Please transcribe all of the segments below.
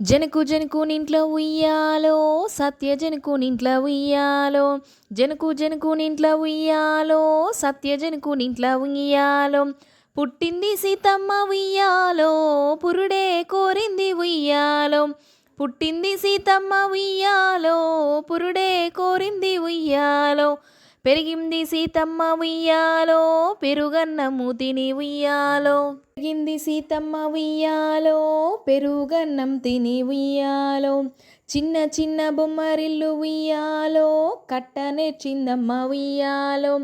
జనకు జనకు నింట్లో ఉయ్యాలో సత్య జనకు నింట్లో ఉయ్యాలో జనకు జనకు నింట్లో ఉయ్యాలో సత్య జనకు నింట్లో ఉయ్యాలో. పుట్టింది సీతమ్మ ఉయ్యాలో పురుడే కోరింది ఉయ్యాలో. పుట్టింది సీతమ్మ ఉయ్యాలో పురుడే కోరింది ఉయ్యాలో. పెరిగింది సీతమ్మ ఉయ్యాలో పెరుగన్నము తిని ఉయ్యాలో. పెరిగింది సీతమ్మ ఉయ్యాలో పెరుగన్నం తిని ఉయ్యాలో. చిన్న చిన్న బొమ్మరిల్లు ఉయ్యాలో కట్టనే చిందమ్మ ఉయ్యాలో.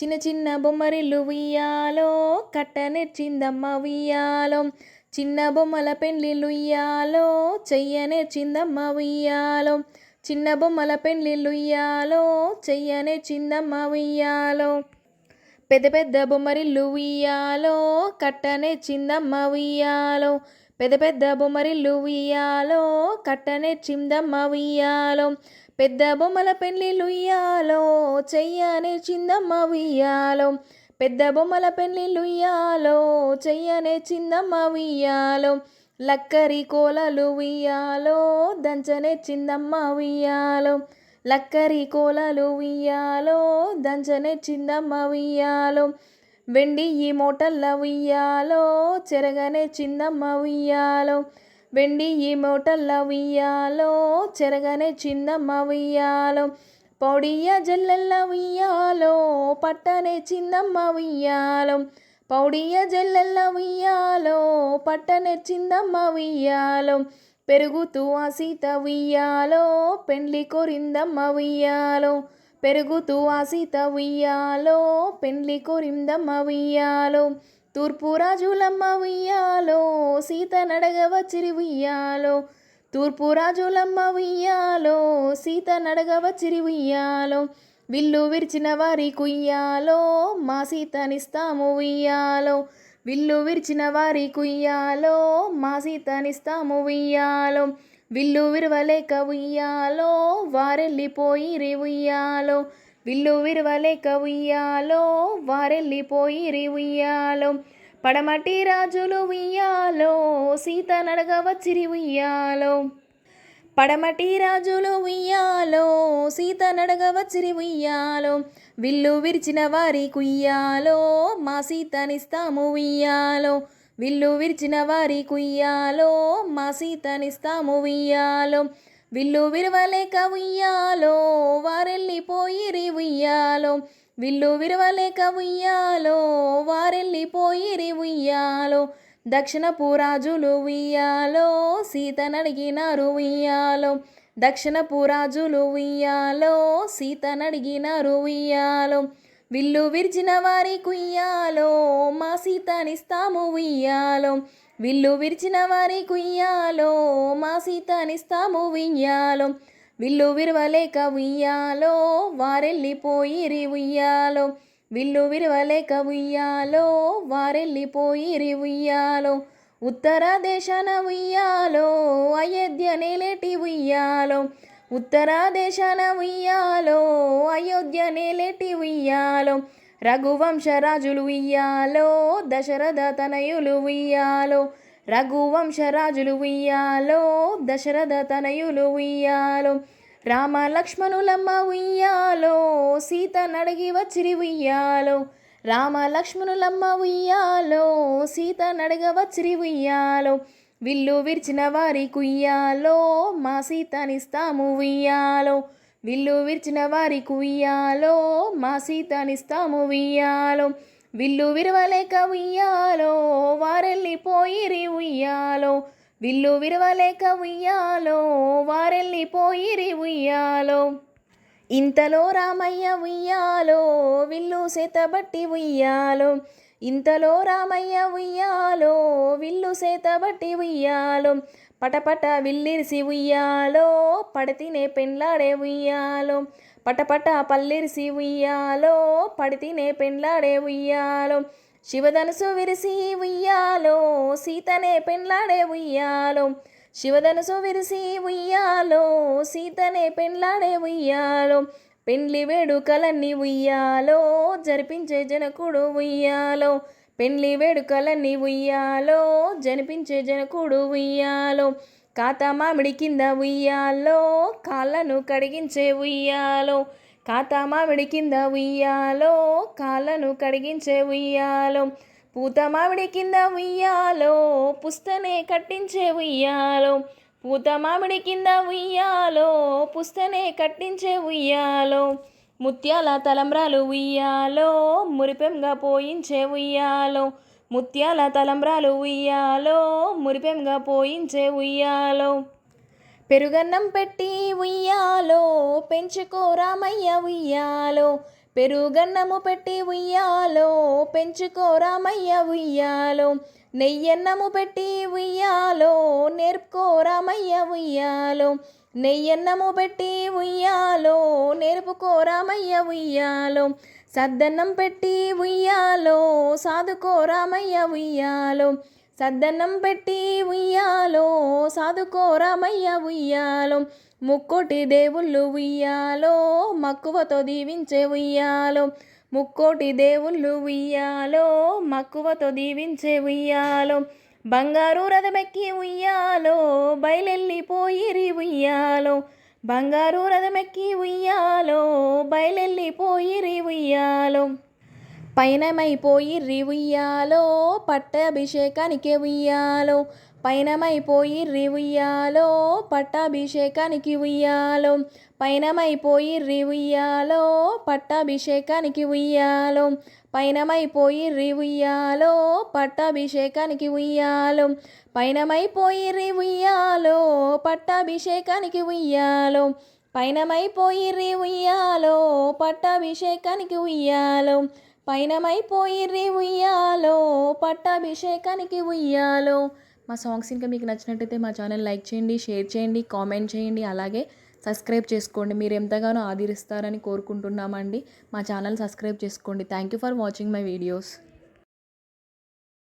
చిన్న చిన్న బొమ్మరిల్లు ఉయ్యాలో కట్టనే చిందమ్మ ఉయ్యాలో. చిన్న బొమ్మల పెండ్లిళ్ళు ఉయ్యాలో చెయ్యనే చిందమ్మ ఉయ్యాలో. చిన్న బొమ్మల పెండ్లిళ్ళు ఉయ్యాలో చెయ్యనే చిన్నమ్మ ఉయ్యాలో పెద్ద పెద్ద బొమ్మరిల్లు ఉయ్యాలో కట్టనే చిందమ్మ ఉయ్యాలో పెద్ద పెద్ద బొమ్మరిల్లు ఉయ్యాలో కట్టనే చిందమ్మ ఉయ్యాలో పెద్ద బొమ్మల పెళ్ళిళ్ళు ఉయ్యాలో చెయ్యనే చిందమ్మ ఉయ్యాలో పెద్ద బొమ్మల పెళ్ళిళ్ళు ఉయ్యాలో చెయ్యనే చిందమ్మ ఉయ్యాలో లక్కరి కోలలు ఉయ్యాలో దంచనెచ్చిందమ్మ ఉయ్యాలో. లక్కరి కోలలు ఉయ్యాలో దంచనెచ్చిందమ్మ ఉయ్యాలో. వెండి ఈ మోటల్ల ఉయ్యాలో చెరగనే చిందమ్మ ఉయ్యాలో. వెండి ఈ మోటల్ల ఉయ్యాలో చెరగనే చిందమ్మ ఉయ్యాలో. పౌడియ జల్లెల్ల ఉయ్యాలో పట్టనే చిందమ్మ ఉయ్యాలో. పౌడియ జల్లెల్ల ఉయ్యాలో పట్ట చిందమ్మ ఉయ్యాలో పెరుగుతూ ఆ సీత ఉయ్యాలో పెండ్లి కోరిందమ్మ ఉయ్యాలో పెరుగుతూ ఆ సీత ఉయ్యాలో పెండ్లి కోరిందమ్మ ఉయ్యాలో తూర్పు రాజులమ్మ ఉయ్యాలో సీత నడగవచ్చిరి ఉయ్యాలో తూర్పు రాజులమ్మ ఉయ్యాలో సీత నడగవచ్చిరి ఉయ్యాలో విల్లు విరిచిన వారి కుయ్యాలో మా సీతనిస్తాము ఉయ్యాలో. విల్లు విరిచిన వారి కుయ్యాలో మా సీతనిస్తాము ఉయ్యాలో. విల్లు విరవలేక ఉయ్యాలో వారెళ్ళిపోయిరి ఉయ్యాలో. విల్లు విరవలేక ఉయ్యాలో వారెళ్ళిపోయిరి ఉయ్యాలో. పడమటి రాజులు ఉయ్యాలో సీత నడగవచ్చిరి ఉయ్యాలో. పడమటి రాజులు ఉయ్యాలో సీత నడగవచ్చిరి ఉయ్యాలో విల్లు విరిచిన వారి కుయ్యాలో మా సీతనిస్తాము ఉయ్యాలో. విల్లు విరిచిన వారి కుయ్యాలో మా సీతనిస్తాము ఉయ్యాలో. విల్లు విరవలేక ఉయ్యాలో వారెళ్ళిపోయిరి ఉయ్యాలో. విల్లు విరవలేక ఉయ్యాలో వారెళ్ళిపోయిరి ఉయ్యాలో. దక్షిణపు రాజులు ఉయ్యాలో సీతనడిగినారు ఉయ్యాలో. దక్షిణపు రాజులు ఉయ్యాలో సీతనడిగినారు ఉయ్యాలో. విల్లు విరిచిన వారి కుయ్యాలో మా సీతనిస్తాము ఉయ్యాలో. విల్లు విరిచిన వారి కుయ్యాలో మా సీతనిస్తాము ఉయ్యాలో. విల్లు విరవలేక ఉయ్యాలో వారెళ్ళిపోయిరి ఉయ్యాలో. విల్లు విరవలేక ఉయ్యాలో వారెళ్ళిపోయిరి ఉయ్యాలో. ఉత్తర దేశాన ఉయ్యాలో అయోధ్య నేలేటి ఉయ్యాలో. ఉత్తర దేశాన ఉయ్యాలో అయోధ్య నేలేటి ఉయ్యాలో. రఘువంశరాజులు ఉయ్యాలో దశరథ తనయులు ఉయ్యాలో. రఘువంశరాజులు ఉయ్యాలో దశరథ తనయులు ఉయ్యాలో. రామ లక్ష్మణులమ్మ ఉయ్యాలో సీత నడిగి వచ్చిరి ఉయ్యాలో. రామ లక్ష్మణులమ్మ ఉయ్యాలో సీత నడగ వచ్చిరి ఉయ్యాలో. విల్లు విరిచిన వారి కుయ్యాలో మా సీతనిస్తాము ఉయ్యాలో. విల్లు విరిచిన వారి కుయ్యాలో మా సీతనిస్తాము ఉయ్యాలో. విల్లు విరవలేక ఉయ్యాలో వారెళ్ళిపోయిరి ఉయ్యాలో. విల్లు విరవలేక ఉయ్యాలో వారెళ్ళిపోయిరి ఉయ్యాలో. ఇంతలో రామయ్య ఉయ్యాలో విల్లు సేతబట్టి ఉయ్యాలో. ఇంతలో రామయ్య ఉయ్యాలో విల్లు సేతబట్టి ఉయ్యాలో. పటపట విల్లిరిసి ఉయ్యాలో పడితినే పెండ్లాడే ఉయ్యాలో. పటపట పల్లిరిసి ఉయ్యాలో పడితినే పెండ్లాడే ఉయ్యాలో. శివధనుసు విరిసి ఉయ్యాలో సీతనే పెండ్లాడే ఉయ్యాలో. శివధనుసు విరిసి ఉయ్యాలో సీతనే పెండ్లాడే ఉయ్యాలో. పెండ్లి వేడుకలన్నీ ఉయ్యాలో జరిపించే జనకుడు ఉయ్యాలో. పెండ్లి వేడుకలన్నీ ఉయ్యాలో జనిపించే జనకుడు ఉయ్యాలో. కాత మామిడి కింద ఉయ్యాలో కాళ్ళను కడిగించే ఉయ్యాలో. కాత మామిడి కింద ఉయ్యాలో కాళ్ళను కడిగించే ఉయ్యాలో. పూత మామిడి కింద ఉయ్యాలో పుస్తనే కట్టించే ఉయ్యాలో. పూత మామిడి కింద ఉయ్యాలో పుస్తనే కట్టించే ఉయ్యాలో. ముత్యాల తలంబ్రాలు ఉయ్యాలో మురిపెంగా పోయించే ఉయ్యాలో. ముత్యాల తలంబ్రాలు ఉయ్యాలో మురిపెంగా పోయించే ఉయ్యాలో. పెరుగన్నం పెట్టి ఉయ్యాలో పెంచుకో రామయ్య ఉయ్యాలో. పెరుగన్నము పెట్టి ఉయ్యాలో పెంచుకో రామయ్య ఉయ్యాలో. నెయ్యన్నము పెట్టి ఉయ్యాలో నేర్పుకో రామయ్య ఉయ్యాలో. నెయ్యన్నము పెట్టి ఉయ్యాలో నేర్పుకో రామయ్య ఉయ్యాలో. సద్దన్నం పెట్టి ఉయ్యాలో సాదుకో రామయ్య ఉయ్యాలో. సద్దన్నం పెట్టి ఉయ్యాలో సాదుకో రామయ్య ఉయ్యాలో ముక్కోటి దేవుళ్ళు ఉయ్యాలో మక్కువతో దీవించే ఉయ్యాలో ముక్కోటి దేవుళ్ళు ఉయ్యాలో మక్కువతో దీవించే ఉయ్యాలో బంగారు రథమెక్కి ఉయ్యాలో బయలెళ్ళిపోయిరి ఉయ్యాలో బంగారు రథమెక్కి ఉయ్యాలో బయలెళ్ళిపోయిరి ఉయ్యాలో. పయనమైపోయిర్రి ఉయ్యాలో పట్టాభిషేకానికి ఉయ్యాలో పయనమైపోయిర్రి ఉయ్యాలో పట్టాభిషేకానికి ఉయ్యాలో పయనమైపోయిర్రి ఉయ్యాలో పట్టాభిషేకానికి ఉయ్యాలో పయనమైపోయిర్రి ఉయ్యాలో పట్టాభిషేకానికి ఉయ్యాలో పయనమైపోయిర్రి ఉయ్యాలో పట్టాభిషేకానికి ఉయ్యాలో పయనమైపోయిర్రి ఉయ్యాలో పట్టాభిషేకానికి ఉయ్యాలో పయనమైపోయిర్రి ఉయ్యాలో పట్టాభిషేకానికి ఉయ్యాలో. మా సాంగ్స్ ఇంకా మీకు నచ్చినట్టయితే మా ఛానల్ లైక్ చేయండి షేర్ చేయండి కామెంట్ చేయండి అలాగే సబ్స్క్రైబ్ చేసుకోండి. మీరు ఎంతగానో ఆదరిస్తారని కోరుకుంటున్నామండి. మా ఛానల్ సబ్స్క్రైబ్ చేసుకోండి. Thank you for watching my videos